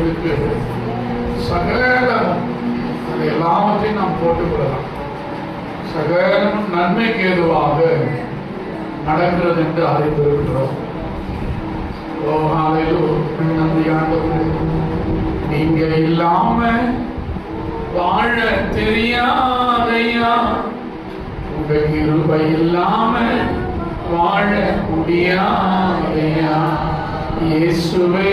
எங்களுக்கு சகலம். அது எல்லாவற்றையும் நாம் போட்டுக்கொள்ளலாம் சகலம் நன்மைக்கு ஏதுவாக நடக்கிறது என்று அறிந்திருக்கிறோம். நீங்க இல்லாம வாழ தெரியாதையா? உங்க இருபை இல்லாம வாழ முடியாதையா? இயேசுவே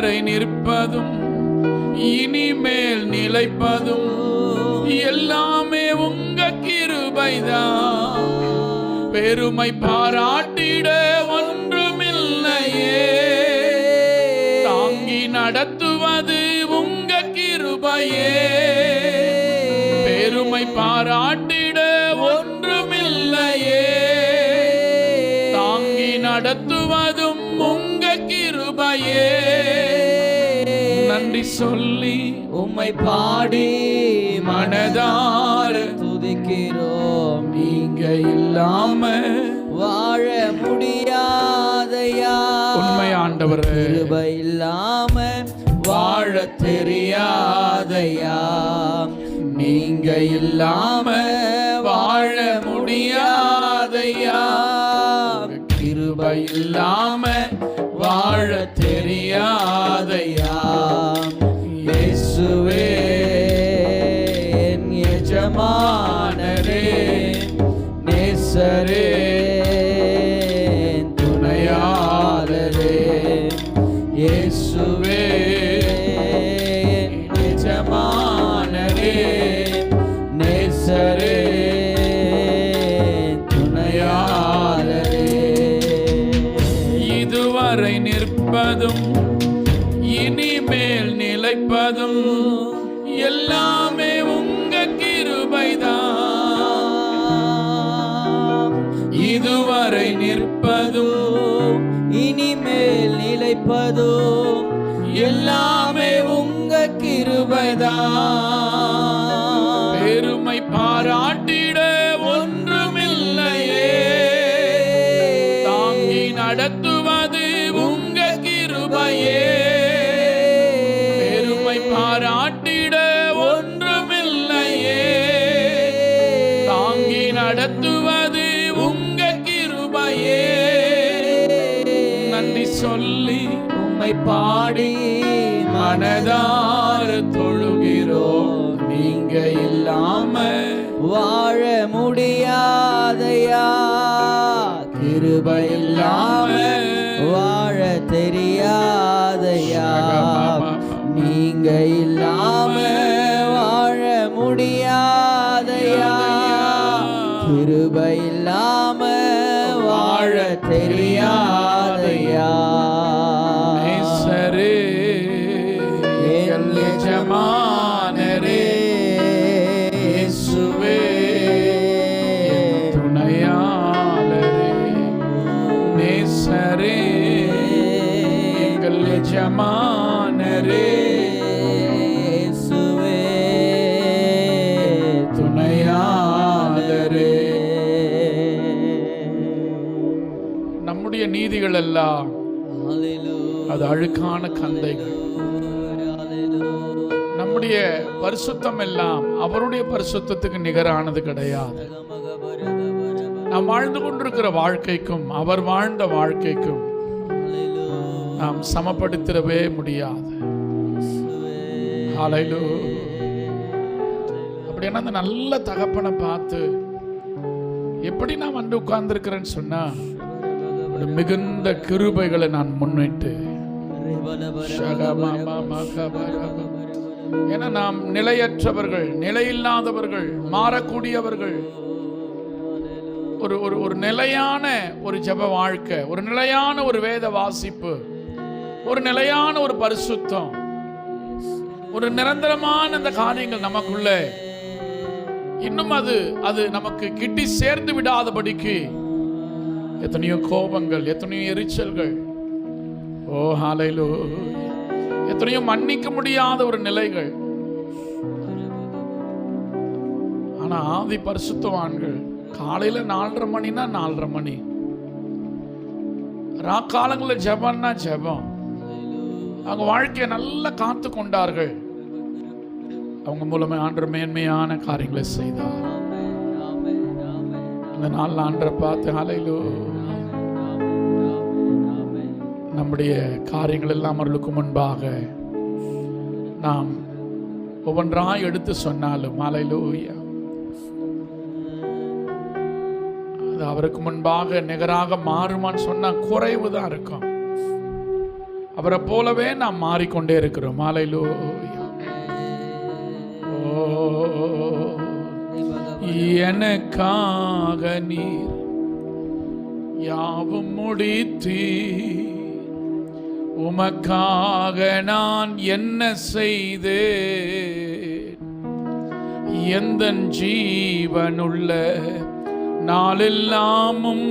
வரை நிற்பதும் இனிமேல் நிலைப்பதும் எல்லாமே உங்க கிருபைதான். பெருமை பாராட்டிட ஒன்றுமில்லையே. தாங்கி நடத்துவது உங்க கிருபையே. நன்றி சொல்லி உம்மை பாடி மனதார துதிக்கிறோம். நீங்க இல்லாம வாழ முடியாதையா? உண்மை ஆண்டவர். கிருபை இல்லாம வாழ தெரியாதையா? நீங்க இல்லாம வாழ முடியாதையா? கிருபை இல்லாம வாழ தெரியாதையா? வரை நிற்பதும் இனிமேல் நிலைப்பதும் எல்லாமே உங்க கிருபைதான். இதுவரை நிற்பதும் இனிமேல் நிலைப்பதும் மனதார தொழுகிறோம் நீங்க இல்லாம வாழ முடியாதையா? கிருப இல்லாம வாழ தெரியாதையா? நீங்க இல்லாம வாழ முடியாதையா? கிருப இல்லாம வாழ தெரியும் நீதிகள் எல்லாம் அது அழுக்கான கந்தைகள். நம்முடைய பரிசுத்தம் எல்லாம் அவருடைய பரிசுத்தத்துக்கு நிகரானது கிடையாது. நாம் வாழ்ந்து கொண்டிருக்கிற வாழ்க்கைக்கும் அவர் வாழ்ந்த வாழ்க்கைக்கும் நாம் சமப்படுத்திடவே முடியாது. ஹalleluya. அப்படின்னா அந்த நல்ல தகப்பனை பார்த்து எப்படி நான் வந்து உட்கார்ந்துருக்கிறேன்னு சொன்னா மிகுந்த கிருபைகளை நான் முன்னிட்டு ஏன்னா நாம் நிலையற்றவர்கள் நிலையில்லாதவர்கள் மாறக்கூடியவர்கள். ஒரு ஒரு ஒரு நிலையான ஒரு ஜெப வாழ்க்கை ஒரு நிலையான ஒரு வேத வாசிப்பு ஒரு நிலையான ஒரு பரிசுத்தம் ஒரு நிரந்தரமான அந்த காரியங்கள் நமக்குள்ள. இன்னும் அது அது நமக்கு கிட்டி சேர்ந்து விடாதபடிக்கு எத்தனையோ கோபங்கள் எத்தனையோ எரிச்சல்கள். ஓ ஹாலைலோ எத்தனையோ மன்னிக்க முடியாத ஒரு நிலைகள். ஆனா ஆதி பரிசுத்தவான்கள் காலையில நாலரை மணினா நாலரை மணி. ராக்காலங்களில் ஜெபம்னா ஜெபம். அவங்க வாழ்க்கையை நல்லா காத்து கொண்டார்கள். அவங்க மூலமே ஆண்டு மேன்மையான காரியங்களை செய்தார். இந்த நாள் ஆண்டரை பார்த்து அலையிலோ நம்முடைய காரியங்கள் எல்லாம் அவர்களுக்கு முன்பாக நாம் ஒவ்வொன்றாய் எடுத்து சொன்னாலும் அலையிலூயா அது அவருக்கு முன்பாக நிகராக மாறுமான்னு சொன்னா குறைவு தான் இருக்கும். அவரை போலவே நாம் மாறிக்கொண்டே இருக்கிறோம். மாலையிலோ ஓ எனக்காக நீர் யாவும் முடித்தீ உமக்காக நான் என்ன செய்து எந்த ஜீவனுள்ள நாளெல்லாமும்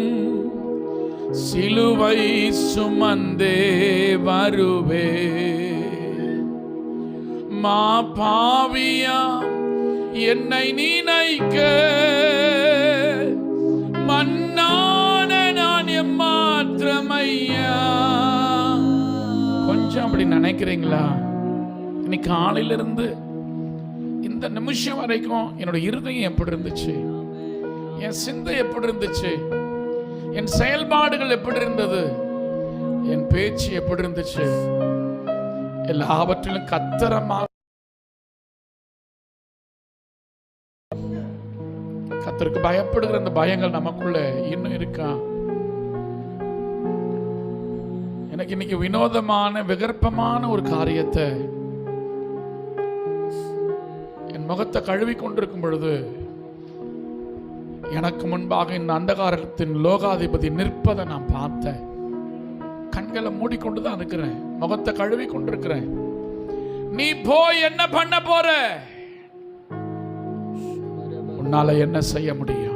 சிலுவை சுமந்தே வருவே. மா பாவியா என்னை நினைக்க அப்படின்னு நினைக்கிறீங்களா? இன்னைக்கு காலையில இருந்து இந்த நிமிஷம் வரைக்கும் என்னோட இருதயம் எப்படி இருந்துச்சு? என் சிந்தை எப்படி இருந்துச்சு? என் செயல்பாடுகள் எப்படி இருந்தது? என் பேச்சு எப்படி இருந்துச்சு? எல்லாவற்றிலும் கத்தரமா கத்தருக்கு பயப்படுகிற அந்த பயங்கள் நமக்குள்ள இன்னும் இருக்கா? எனக்கு இன்னைக்கு வினோதமான விகற்பமான ஒரு காரியத்தை என் முகத்தை கழுவி கொண்டிருக்கும் பொழுது எனக்கு முன்பாக இந்த அந்தகாரத்தின் லோகாதிபதி நிற்பதை நான் பார்த்தேன். கண்களை மூடிக்கொண்டு தான் இருக்கிறேன். முகத்தை கழுவி கொண்டிருக்கிறேன். நீ போய் என்ன பண்ண போற? உன்னால என்ன செய்ய முடியும்?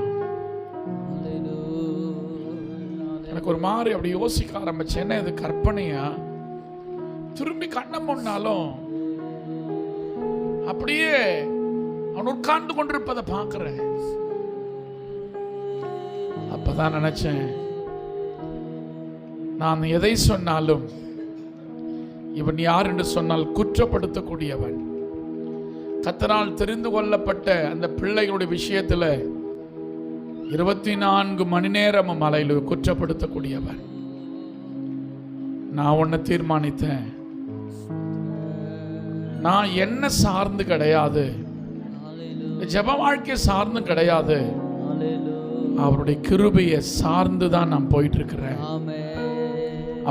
எனக்கு ஒரு மாதிரி அப்படி யோசிக்க ஆரம்பிச்சு என்ன இது கற்பனையா? திரும்பி கண்ணம் பண்ணாலும் அப்படியே அவன் உட்கார்ந்து கொண்டிருப்பதை பார்க்கிறேன். அப்பதான் நினைச்சேன் நான் எதை சொன்னாலும் இவன் யார் என்று சொன்னால் குற்றப்படுத்தக்கூடியவன். கத்தனால் தெரிந்து கொள்ளப்பட்ட அந்த பிள்ளைகளுடைய விஷயத்தில் இருபத்தி நான்கு மணி நேரமும் மலையில் குற்றப்படுத்தக்கூடியவன் நான் ஒன்று தீர்மானித்தேன். நான் என்ன சார்ந்து கிடையாது. ஜப ஜெப வாழ்க்கை சார்ந்து கிடையாது. அவருடைய கிருபையை சார்ந்து தான் நான் போயிட்டு இருக்கிறேன்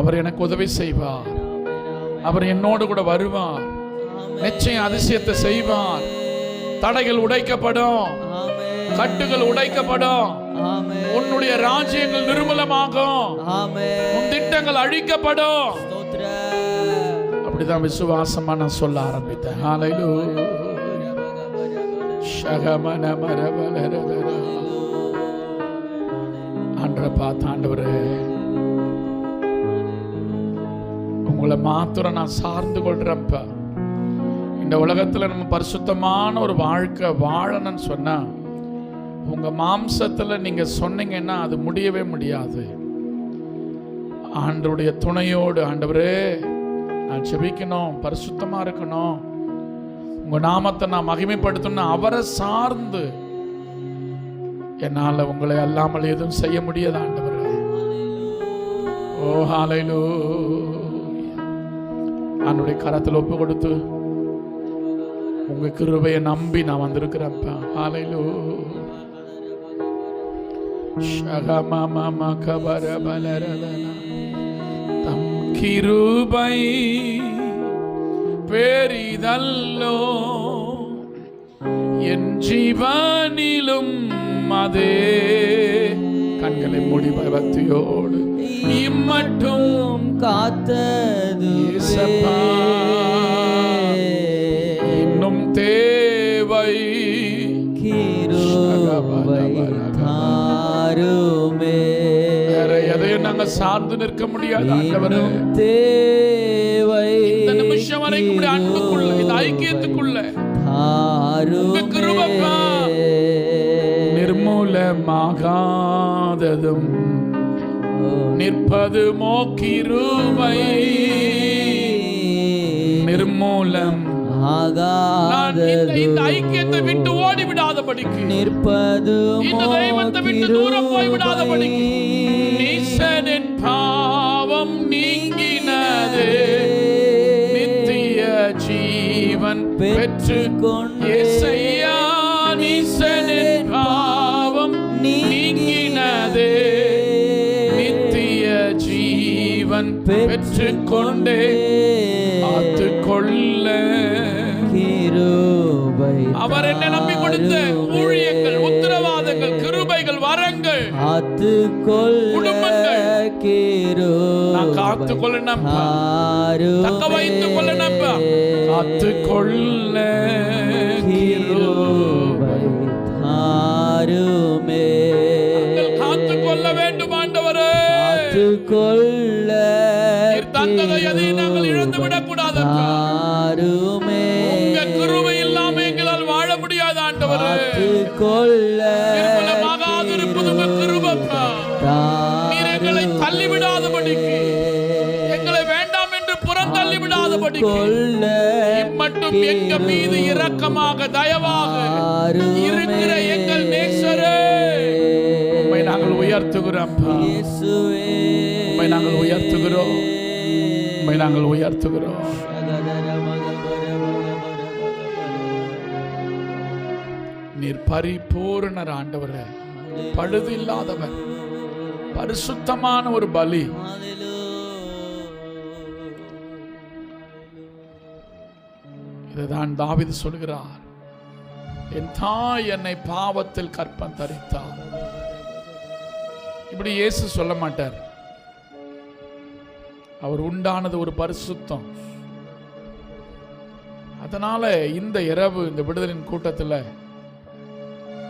அவர் எனக்கு உதவி செய்வார். அவர் என்னோடு கூட வருவார். நிச்சயம் அதிசயத்தை செய்வார். தடைகள் உடைக்கப்படும். கட்டுகள் உடைக்கப்படும். உன்னுடைய ராஜ்யங்கள் நிர்மூலமாகும். உன் திட்டங்கள் அழிக்கப்படும். அப்படிதான் விசுவாசமா நான் சொல்ல ஆரம்பித்தேன். ஹalleluya ஷகமன மரபலரதர. ஆண்டவரை பார்த்து ஆண்டவரே உங்களை மாத்திரம் நான் சார்ந்து கொள்றேன்ப்பா இந்த உலகத்துல நம்ம பரிசுத்தமான ஒரு வாழ்க்கை வாழணும்னு சொன்னா உங்கள் மாம்சத்தில் நீங்கள் சொன்னீங்கன்னா அது முடியவே முடியாது. ஆண்டருடைய துணையோடு ஆண்டவரே நான் செபிக்கணும் பரிசுத்தமாக இருக்கணும். உங்கள் நாமத்தை நான் மகிமைப்படுத்தணும் அவரை சார்ந்து என்னால் உங்களை அல்லாமல் எதுவும் செய்ய முடியாது ஆண்டவரே. ஓ ஹாலையிலோ ஆண்டுடைய கரத்தில் ஒப்பு கொடுத்து உங்கள் கிருபையை நம்பி நான் வந்திருக்கிறேன்ப்பா ஹாலைலோ தம் கிருபை பெரிதல்லோ என் ஜீவனிலும் அதே. கண்களை மூடி பயபக்தியோடு இம்மட்டும் காத்தது சார்ந்து நிற்க முடியாது ஆண்டவரே. தேவை இந்த நிமிஷம் வரைக்கும் அன்புக்குள்ள இந்த ஐக்கியத்துக்குள்ள. நிர்மூலமாகாததும் நிற்பது மோக்கிருபை நிர்மூலம். ஐக்கியத்தை விட்டு ஓடி விடாதபடிக்கு நிற்பது இந்த தெய்வத்தை விட்டு தூரம் போய் விடாதபடிக்கு பாவம் நீங்கினது. நித்திய ஜீவன் பெற்று இயேசையா நீசனின் பாவம் நீங்கினது. நித்திய ஜீவன் பெற்று கொண்டே காத்து கொள்ள அவர் என்ன நம்பி கொடுத்த ஊழியங்கள் உத்தரவாதங்கள் கிருபைகள் வரங்கள். கொள்ள குடும்பங்கள். கிருபை நான் காத்து கொள்ளணும்ப்பா தக்க வைத்துக் கொள்ளணும்ப்பா காத்து கொள்ள கிருபை. தாருமே நாங்கள் காத்து கொள்ள வேண்டும் ஆண்டவரே. காத்து கொள்ள நீர் தந்ததை எதையும் நாங்கள் இழந்து விடக்கூடாதப்பா. தாருமே உங்க கிருபை இல்லாம எங்களால் வாழ முடியாது ஆண்டவரே. காத்து கொள்ள மட்டும் எங்க மீது இரக்கமாக தயவாக இருக்கிற எங்கள் நேசரே. உம்மை நாங்கள் உயர்த்துகிறோம் உம்மை நாங்கள் உயர்த்துகிறோம். உம்மை நாங்கள் உயர்த்துகிறோம். நீர் பரிபூரணர் ஆண்டவரே. பழுது இல்லாதவர். பரிசுத்தமான ஒரு பலி. இதுதான் தாவிது சொல்கிறார் என் தாய் என்னை பாவத்தில் கற்பம் தரித்தார் இப்படி இயேசு சொல்ல மாட்டார். அவர் உண்டானது ஒரு பரிசுத்தம். அதனால இந்த இரவு இந்த விடுதலின் கூட்டத்தில்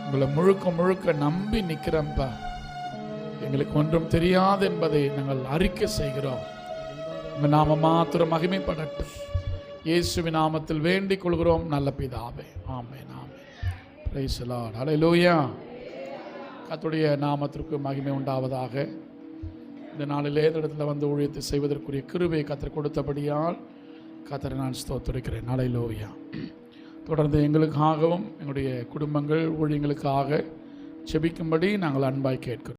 உங்களை முழுக்க முழுக்க நம்பி நிற்கிறோம்ப்பா எங்களுக்கு ஒன்றும் தெரியாது என்பதை நாங்கள் அறிக்கை செய்கிறோம். உங்க நாம மாத்திரம் மகிமைப்படட்டும். இயேசுவின் நாமத்தில் வேண்டிக் கொள்கிறோம். நல்ல பிதாவே. ஆமே நாமே பிரைஸ் லார்ட் ஹalleluya கத்துடைய நாமத்திற்கு மகிமை உண்டாவதாக. இந்த நாளிலே இந்த இடத்துல வந்து ஊழியத்தை செய்வதற்குரிய கிருவை கத்தர் கொடுத்தபடியால் கத்தரை நான் ஸ்தோத்திருக்கிறேன். ஹalleluya தொடர்ந்து எங்களுக்காகவும் எங்களுடைய குடும்பங்கள் ஊழியங்களுக்காக செபிக்கும்படி நாங்கள் அன்பாய் கேட்கிறோம்.